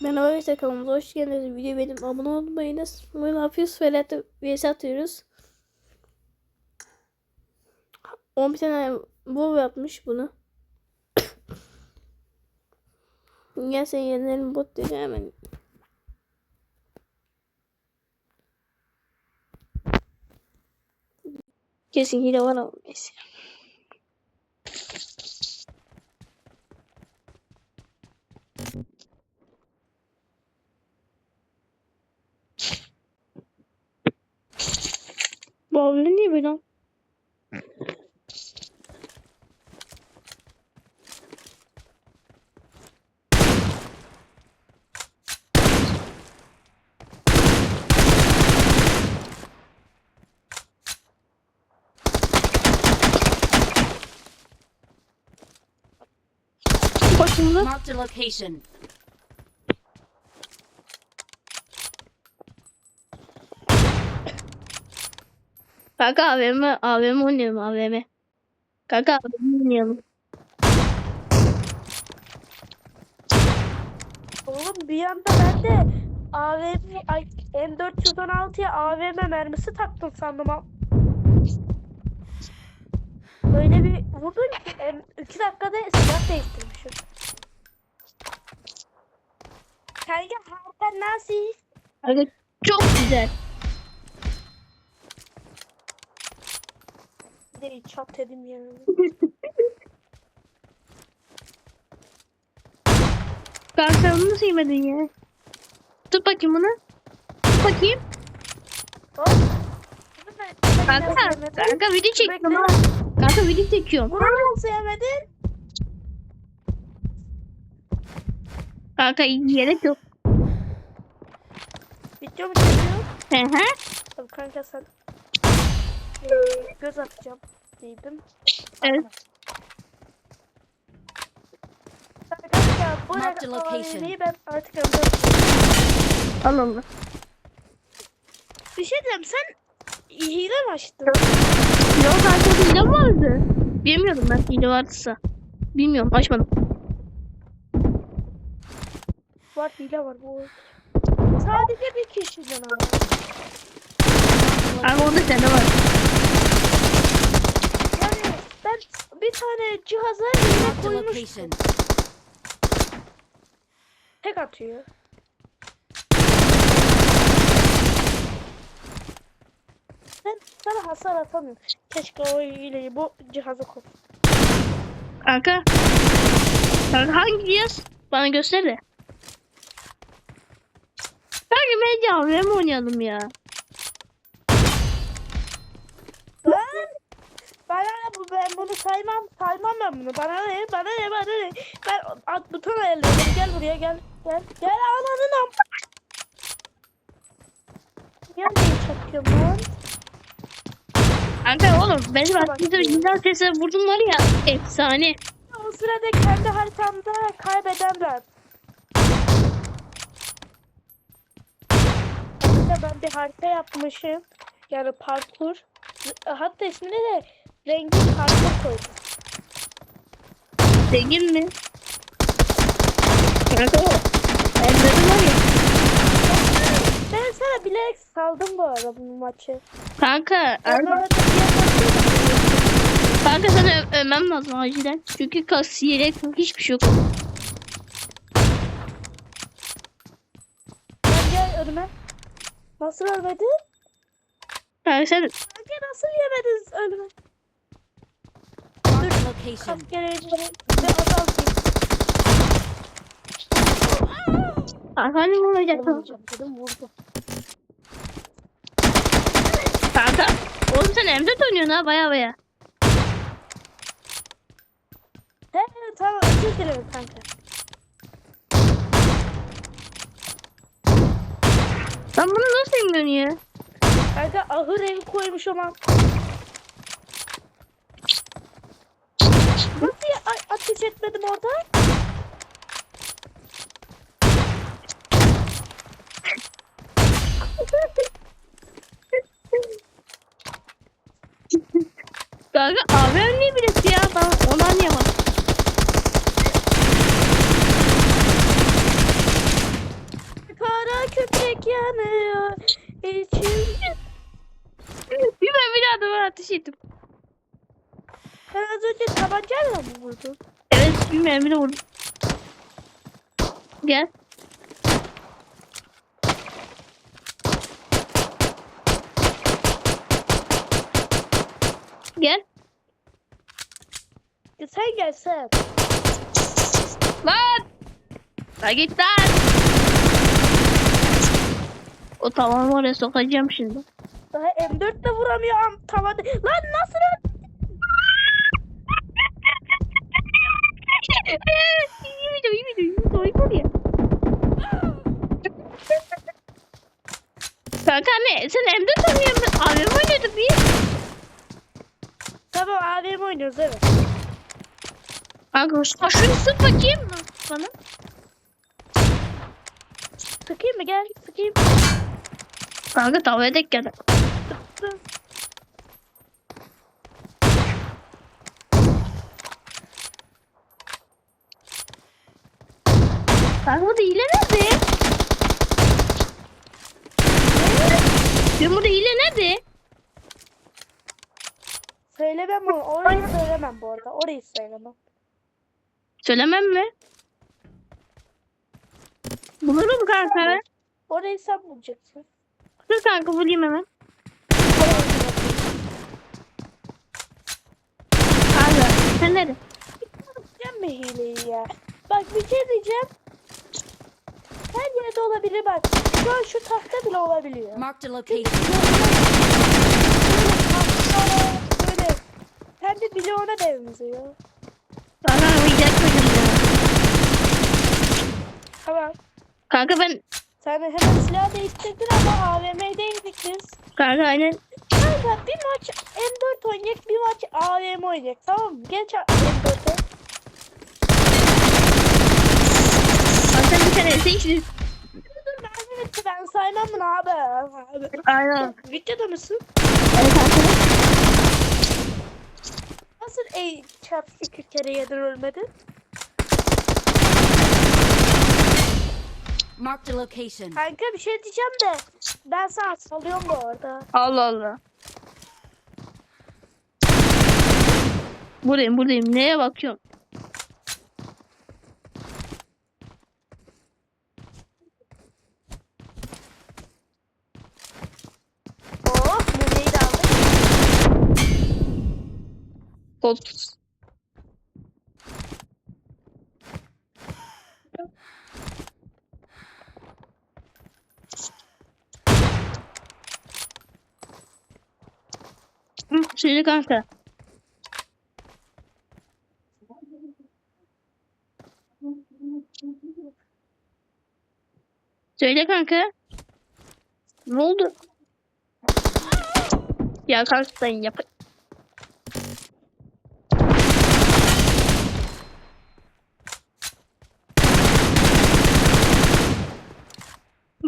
Merhaba arkadaşlar kanalımıza hoş geldiniz. Video benim abone olmayınız. Bugün yapıyoruz? Ferhat'ta vs atıyoruz. 11 tane bol yapmış bunu. Gel sen yenelim bot dedi hemen. Kesin hile var ama neyse. Bu abla niye böyle? lan? Başımda. Marked a location. Kanka AVM, AVM oynayalım AVM. Kanka AVM oynayalım. Oğlum bir anda ben de AVM ay, M416'ya AVM mermisi taktım sandım. Böyle bir vurdun ki em, iki dakikada silah değiştirmişim. Kanka harika nasıl? Kanka çok güzel. Bir de çat dedim ya. Kanka sen bunu nasıl yemedin ya? Tut bakayım bunu. Tut bakayım. Hop. Bunu ben- ben Kanka, nasıl yemedim? kanka video çekiyorum ha. Kanka video çekiyorum. Bunu nasıl yemedin? Kanka yelek yok. Video mu çekiyor? Hı hı. Tabii kanka sen göz atacağım dedim. Evet. Arkadaşlar bu. AVM'yi ben artık. Al onu. Bir şey diyeyim sen hile mi açtın? Yok kanka hile vardı. Bilmiyordum ben hile varsa. Bilmiyorum açmadım. Var hile var bu. Sadece bir kişiden ama. Kanka orada sende var. Yani ben bir tane cihaza a koymuştum. Tek atıyor. Ben sana hasar atamıyorum. Keşke o hileyi bu cihaza koy. Kanka. Kanka hangi cihaz? Bana göster de. Kanka bence AVM oynayalım ya. Saymam saymam ben bunu. Bana ne bana ne bana ne? Ben at buton ayarlıyorum gel buraya gel. Gel gel ananın am Gel neyi çakıyorum lan Kanka oğlum benim ya. güzel sesle vurdum var ya efsane. o sırada kendi haritamda kaybeden ben. Hatta ben bir harita yapmışım. Yani parkur. Hatta ismini de rengi parkur koydum Zengin mi? Kanka o. Ellerim var ya. ben sana bilerek saldım bu arada bu maçı Kanka, Ben orada kanka sana ö- övmem lazım acilen. Çünkü kas yelek hiçbir şey yok. Sen gel önüme. Nasıl ölmedin? Kanka sen Kanka nasıl yemediniz önüme? Location. Vurmayacağım dedim vurdu. Kanka oğlum sen M4 oynuyorsun ha baya baya. He tamam özür dilerim kanka. Sen bunu nasıl yemiyorsun ya? Kanka ahır evi koymuş ama. Nasıl ya, a- ateş etmedim orada? Kanka AVM niye bileti ya? Ben onu anlayamadım. yanıyor. İçim. Bir ben bir adama ateş ettim. Ben az önce tabancayla mı vurdum? De vurdum. Gel. Gel. Ya sen gelsen. Lan! Lan git lan! O tamam oraya sokacağım şimdi. Daha M4 de vuramıyor am tavada. Lan nasıl öldü? iyi video, iyi video, iyi video, iyi video. Kanka ne? Sen M4 oynuyorsun. Abim oynadı bir. Tamam AVM oynuyoruz evet. Şu- şunu sık bakayım bana. Sıkayım mı gel sıkayım. Kanka tavaya geldi. Sıktım. Kanka burada hile nerede? Ben burada hile nerede? Söylemem onu. Orayı söylemem bu arada. Orayı söylemem. Söylemem mi? Bulurum kanka. Orayı sen bulacaksın. Dur kanka bulayım hemen. Kanka sen nerede? Yapacağım mı hileyi ya? Bak bir şey diyeceğim. Her yerde olabilir bak. Şu an şu tahta bile olabiliyor. Marked a location. Böyle hem de bile ona benziyor. Oynayacak mıyım ya? Tamam. Kanka ben Sen de hemen silah değiştirdin ama AVM'deydik biz. kanka aynen Kanka bir maç M4 oynayacak, bir maç AVM oynayacak. Tamam mı? Geç M4'e. Dur mermi bitti ben saymam bunu abi. abi. Aynen. Videoda mısın? Evet kanka. Nasıl ey çarp iki kere yedin ölmedin? Marked a location. Kanka bir şey diyeceğim de ben sana salıyorum bu arada. Allah Allah. Buradayım buradayım. Neye bakıyorum? Hı, Söyle kanka. Söyle kanka. Ne oldu? Ya kanka sen yap.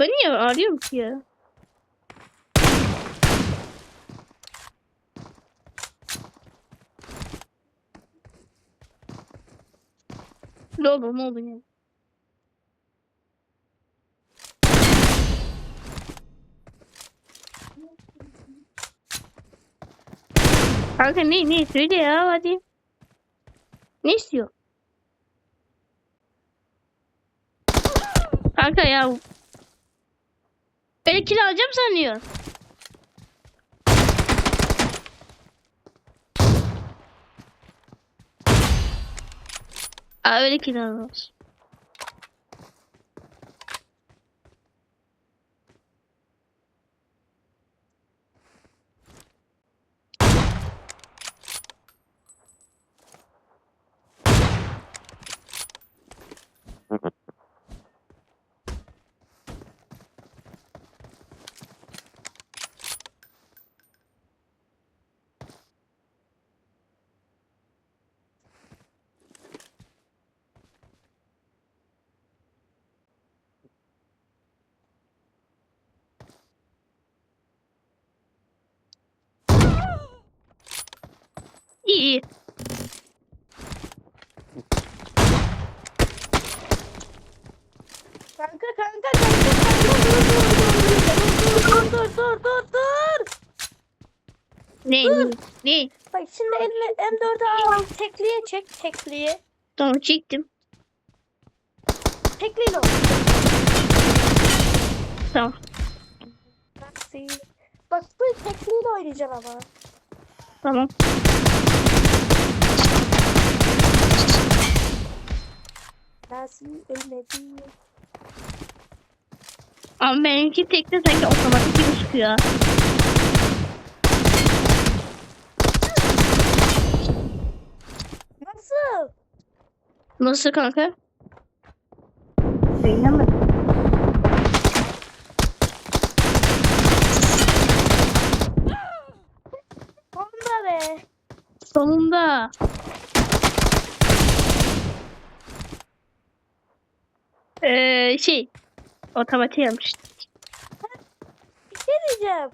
Ben niye arıyorum ki ya? Ne oldu ne oldu ya? Kanka ne ne söyle ya hadi. Ne istiyor? Kanka ya. Böyle kilo alacağım sanıyor. Aa öyle kilo almaz. İyi. Kanka kanka kanka kanka dur dur dur. dur dur dur dur dur. Ne? Ne? Bak şimdi eline M4'ü al. Tekliye çek tekliye. Tamam çektim. Tekliyle ol. Tamam. Bak bu tekliyle oynayacaksın ama. Tamam. Nasıl ölmedi? Ama benimki tekte sanki otomatik gibi çıkıyor. Nasıl? Nasıl kanka? Beğenemedim. Ee, şey. Otomatik yapmıştım. Bir şey diyeceğim.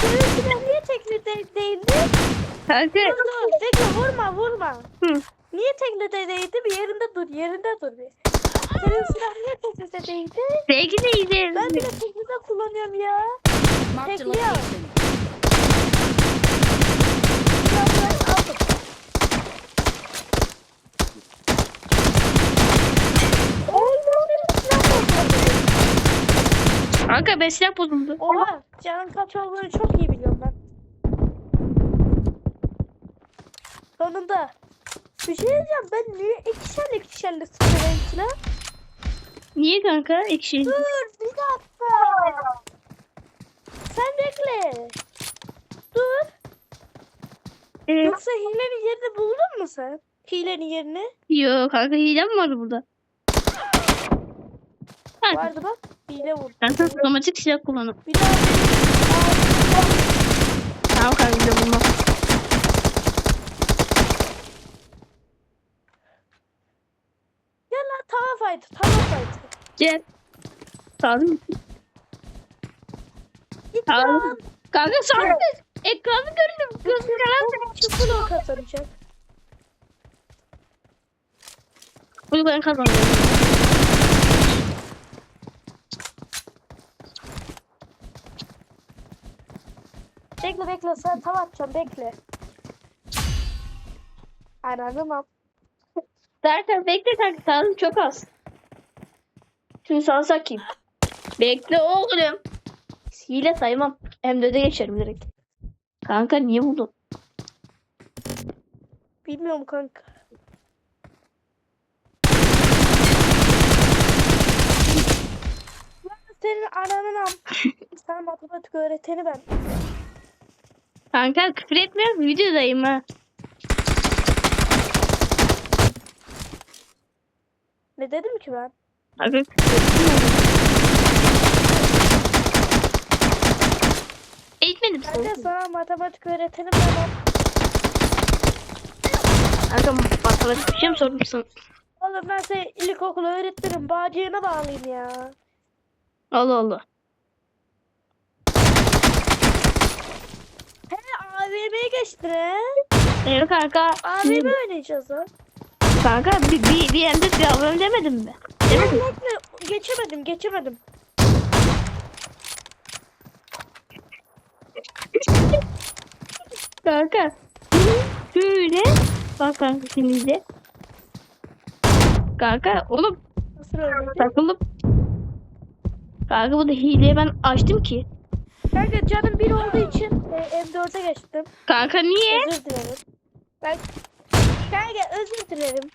Seninkiler niye tekli de değildi? Kanka. Dur dur. Bekle vurma vurma. Hı. Niye tekli de değildi? Bir yerinde dur. Yerinde dur bir. Senin silah niye tekli de değildi? Belki de iyi Ben bile tekli de kullanıyorum ya. Marked a Take me out. location. Silahları aldım. Oy, ben de silah buldum. Kanka ben silah bozuldu. Oha canın kaç olduğunu çok iyi biliyorum ben. Sonunda. Bir şey diyeceğim ben niye ikişerli ikişerli sıkıyorum silah? Niye kanka? Ekşi. Dur bir dakika. Sen bekle. Dur. Ee, Yoksa hilenin yerini buldun mu sen? Hilenin yerini. yok kanka hile mi vardı burada? Vardı bak. Hile vurdu. kanka otomatik silah kullanım. Bir daha. Tamam kanka de bulmam. Gel lan tava fight. Tava fight. Gel. Sağdım. Git lan. Kanka sağdım. Ekranı gördüm. Gözüm karanlık. Çıkın o kazanacak. Bunu ben kazandım. Bekle bekle sen tava atacağım bekle. Anladım am. Zaten bekle kanka sağdım çok az. Şimdi sana sakayım. Bekle oğlum. Hile saymam. M4'e geçerim direkt. Kanka niye buldun? Bilmiyorum kanka. Senin ananın am. Sen matematik öğreteni ben. Kanka küfür etmiyorum videodayım ha. Ne dedim ki ben? Etmiyorum. Eğitmedim Ben de sana matematik öğreteni ben. Kanka matematik bir şey mi sordum sana? Oğlum ben seni ilkokul öğretmenim. Bağcığına bağlayayım ya. Allah Allah. He AVM'ye geçtin. Evet kanka. AVM oynayacağız ha. Kanka bir, bir, bir yerde ablam demedim mi? Demedim. Bekle geçemedim geçemedim. Kanka. Şöyle. Bak kanka şimdi. Kanka oğlum Nasıl ölmedi? takılıp. Kanka bu da hileyi ben açtım ki. Kanka canım bir olduğu için e, M4'e geçtim. Kanka niye? Özür dilerim. Bak kanka özür dilerim.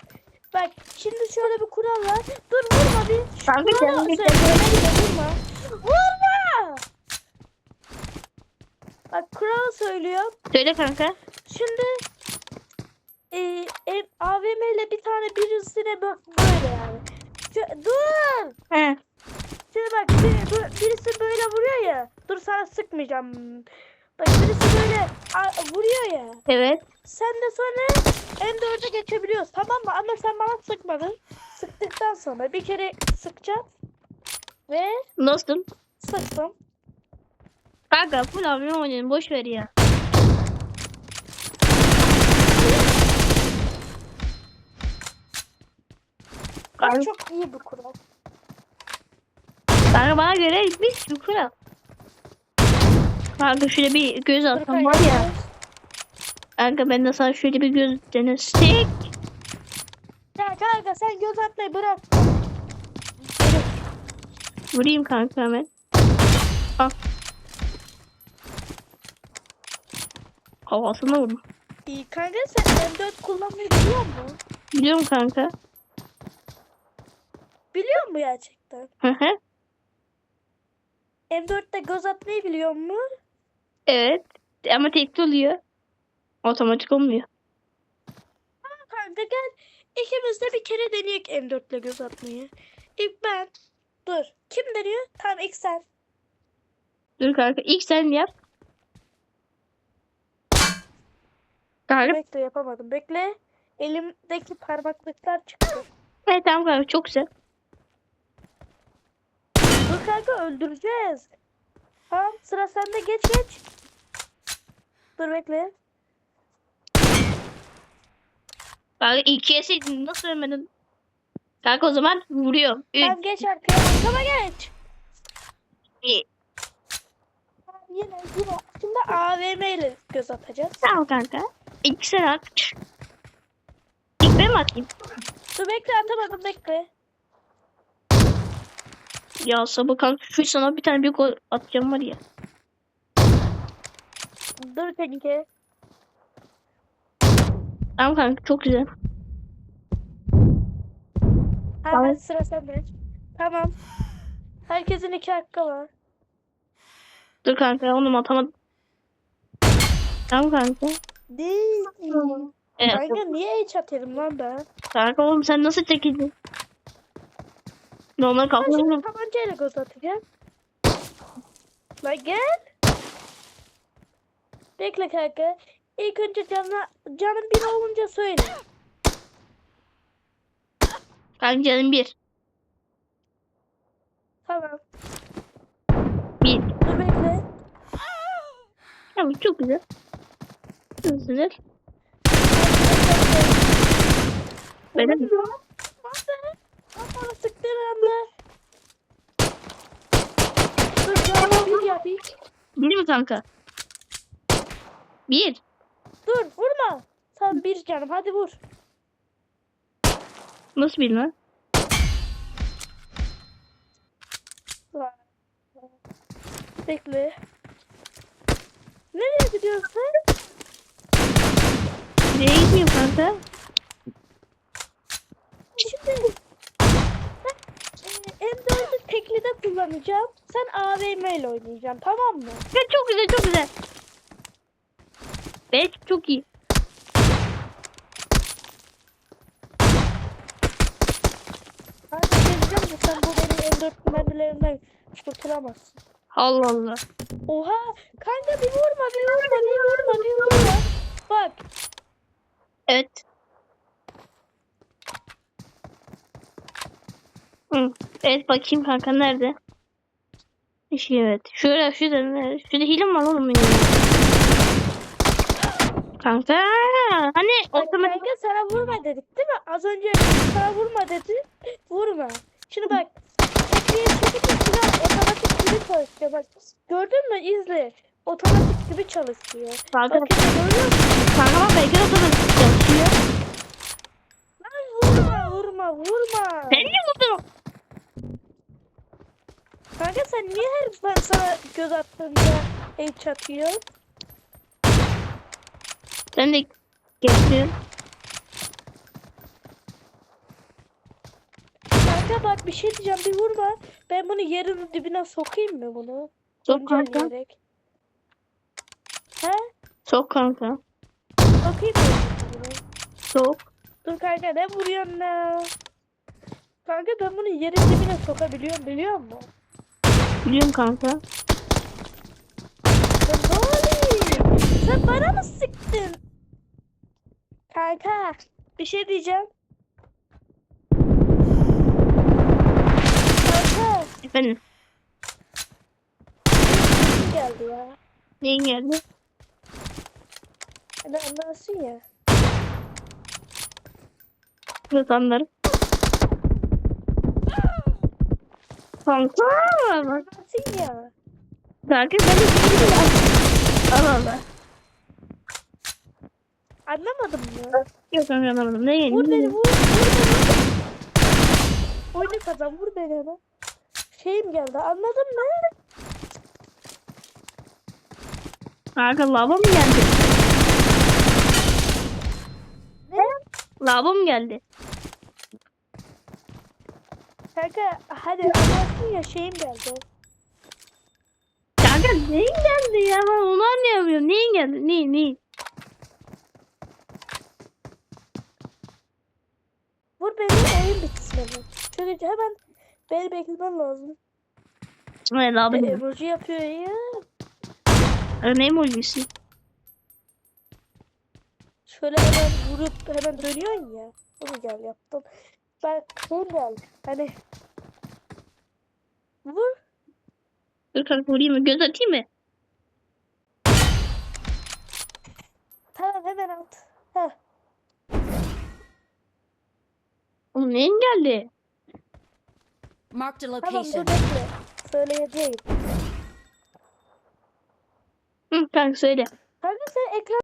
Bak şimdi şöyle bir kural var. Dur vurma bir. Kanka kuralı canım bir söyle, beni vurma. Vurma! Bak kuralı söylüyorum. Söyle kanka. Şimdi e, e, AVM ile bir tane birisine bak böyle yani. Şu- dur! He. Şimdi bak bir- bu- birisi böyle vuruyor ya. Dur sana sıkmayacağım. Bak birisi böyle vuruyor ya. Evet. Sen de sonra M4'e geçebiliyorsun tamam mı? Ama sen bana sıkmadın. Sıktıktan sonra bir kere sıkacağım. Ve Nasıl? sıktım. Kanka full abim oynayalım boş ver ya. Kanka, çok iyi bir kural. kanka bana göre bir sürü kural. Kanka şöyle bir göz atsam var ya. Kanka ben de sana şöyle bir göz denesek. Ya kanka sen göz atmayı bırak. Vurayım kanka hemen. Al. Havasına vurdum. İyi kanka sen M4 kullanmayı biliyor musun? Biliyorum kanka. Biliyor musun gerçekten? Hı hı. M4'te göz atmayı biliyor musun? Evet. Ama tek oluyor. Otomatik olmuyor. Kanka gel ikimiz de bir kere deneyek M4 ile göz atmayı. İlk ben. Dur. Kim deniyor? Tamam ilk sen. Dur kanka. İlk sen yap. Kanka. Bekle yapamadım. Bekle. Elimdeki parmaklıklar çıktı. Evet tamam kanka çok güzel. Dur kanka öldüreceğiz. Tamam sıra sende geç geç. Dur bekle. Kanka ilk yeseydin nasıl ölmedin? Kanka o zaman vuruyor. Tamam geç arkaya. Arkama geç. iki. Tamam, yine yine. Şimdi AVM ile göz atacağız. Tamam kanka. İlk sen at. İlk ben mi atayım? Dur bekle atamadım bekle. Ya sabah kanka şu sana bir tane bir gol atacağım var ya. Dur kanka. Tamam kanka çok güzel. Tamam. sıra sende. Tamam. Herkesin iki hakkı var. Dur kanka onu atamadım. Tamam kanka. Değil. Evet. Kanka niye hiç atarım lan ben? Kanka oğlum sen nasıl çekildin? Normal şimdi kalkıyorum. tabancayla göz atacağım. Lan gel. Bekle kanka. İlk önce canına, canın bir olunca söyle. Kanka canım bir. Tamam. Bir. Dur bekle. Tamam çok güzel. Güzel. Benim? Nasıl? Kafana sıktığın anda. Dur canına bir yapayım. Bir mi kanka? Bir. Dur vurma. Sen bir canım hadi vur. Nasıl bir lan? Bekle. Nereye gidiyorsun sen? Nereye gitmiyorum kanka? Şimdi M4'ü teklide kullanacağım. Sen AVM ile oynayacaksın tamam mı? Ya çok güzel çok güzel. Evet çok iyi. Hadi geleceğim de sen bu benim M4 mermilerimden kurtulamazsın. Allah Allah. Oha kanka bir vurma bir vurma bir vurma bir vurma. Bak Evet. Hı. Evet bakayım kanka nerede? İşte evet. Şöyle şurada nerede? Şurada hile mi var oğlum benim? Kanka hani otomatik kanka sana vurma dedik değil mi? Az önce sana vurma dedi. Vurma. Şimdi bak. Tekniğe çekip üstüne otomatik gibi çalışıyor. Bak gördün mü izle. Otomatik gibi çalışıyor. Kanka, Bak görüyor musun? kanka bak belki otomatik çalışıyor. Lan vurma vurma vurma. Sen niye vurdun? Kanka sen niye her ben sana göz attığımda el çatıyor? Sen de geçtin. Kanka bak bir şey diyeceğim bir vurma. Ben bunu yerin dibine sokayım mı bunu? Sok kanka. Güncelleyerek. He? Sok kanka. Sokayım mı? Sok. Dur kanka ne vuruyorsun la? Kanka ben bunu yerin dibine sokabiliyorum biliyor musun? Biliyorum kanka. Ne oluyor? Sen bana mı sıktın? Kanka bir şey diyeceğim. Kanka Efendim. kim geldi ya? Neyin geldi? Hani anlarsın ya. Vatanlarım. Kanka. Anlarsın ya. Kanka ben de de Allah Allah. Anlamadım mı? Yok kanka anlamadım. Ne Vur beni yedin? vur. Vur beni. Oyunu kazan vur beni hemen. Şeyim geldi anladın mı? Kanka lava mı geldi? Ne? Lava mı geldi? Kanka hadi anlarsın ya şeyim geldi. Kanka neyin geldi ya? Ben onu anlayamıyorum. Neyin geldi? Neyin neyin? Vur beni oyun bitsin. Çünkü hemen beni beklemen lazım. Evet lava E, emoji yapıyor ya. Ee, Ne emojisi? Şöyle hemen vurup hemen dönüyorsun ya. Onu gel yaptım. Ben şeyim geldi. Hani vur. Dur kanka vurayım mı? Göz atayım mı? Tamam hemen at. Heh. Oğlum neyin geldi? Marked a Tamam dur location. bekle. Söyleyeceğim. Hı, kanka söyle. Kanka sen ekran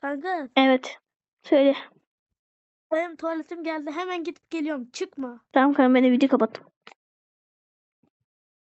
Kanka Evet. Söyle. benim tuvaletim geldi. Hemen gidip geliyorum. Çıkma. Tamam kanka ben de video kapattım.